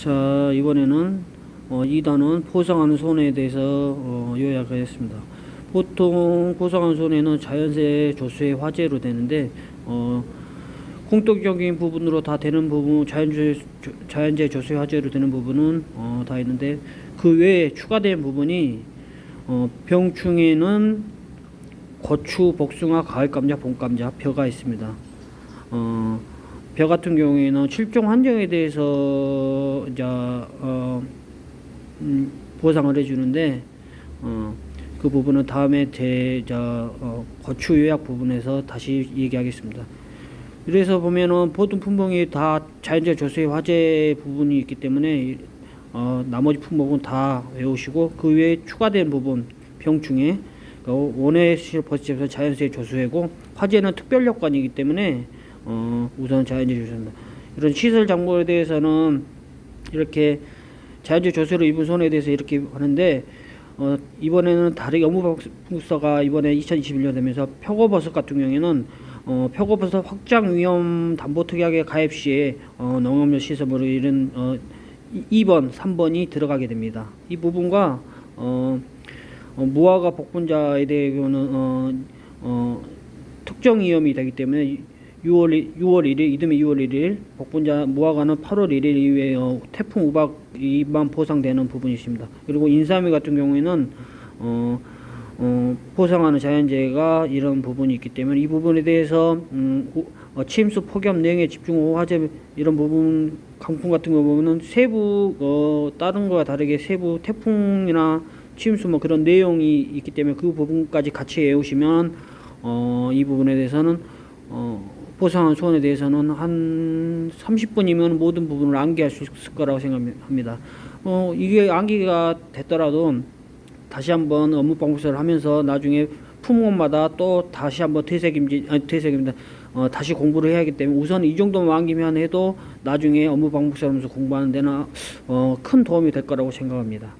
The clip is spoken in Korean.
자 이번에는 어, 2단원 포상하는 손해에 대해서 어, 요약하겠습니다. 보통 포상하는 손해는 자연재 조수의 화재로 되는데 어, 공통적인 부분으로 다 되는 부분 자연재 조- 자연재 조수의 화재로 되는 부분은 어, 다 있는데 그 외에 추가된 부분이 어, 병충해는 고추, 복숭아, 가을 감자, 봄 감자, 벼가 있습니다. 어, 벼 같은 경우에는 실종 환경에 대해서 이제 어, 음, 보상을 해주는데 어, 그 부분은 다음에 제 저, 어, 거추 요약 부분에서 다시 얘기하겠습니다. 그래서 보면은 모든 품목이 다 자연재 조수의 화재 부분이 있기 때문에 어, 나머지 품목은 다 외우시고 그 외에 추가된 부분 병충해 그러니까 원해 시설 버스에서 자연재 조수해고 화재는 특별 여건이기 때문에 어, 우선 자연재 조수입니다. 이런 시설 장고에 대해서는 이렇게 자연재 조수로 입은 손해에 대해서 이렇게 하는데 어, 이번에는 다르게 업무방식서가 이번에 2021년 되면서 표고버섯 같은 경우에는 어, 표고버섯 확장 위험 담보 특약의 가입 시에 어, 농업용 시설물로 이런 어, 2번, 3번이 들어가게 됩니다. 이 부분과 어, 어, 무화과 복분자에 대해서는 어, 어, 특정 위험이 되기 때문에 6월 6월 1일 이듬해 6월 1일 복분자 무화과는 8월 1일 이후에 어, 태풍 우박이만 포상되는 부분이 있습니다. 그리고 인삼이 같은 경우에는 어, 어, 포상하는 자연재해가 이런 부분이 있기 때문에 이 부분에 대해서 음, 오- 어, 침수 폭염 냉해 집중호우 화재 이런 부분 강풍 같은 경우는 세부 어, 다른 거와 다르게 세부 태풍이나 침수 뭐 그런 내용이 있기 때문에 그 부분까지 같이 외우시면 어, 이 부분에 대해서는 어, 보상한 소원에 대해서는 한 30분이면 모든 부분을 암기할 수 있을 거라고 생각합니다. 어, 이게 암기가 됐더라도 다시 한번 업무 방법서를 하면서 나중에 품목마다 또 다시 한번 되새김지 아니 되새김다 어, 다시 공부를 해야 하기 때문에 우선 이 정도만 암기만 해도 나중에 업무 방법서 하면서 공부하는 데는 어, 큰 도움이 될 거라고 생각합니다.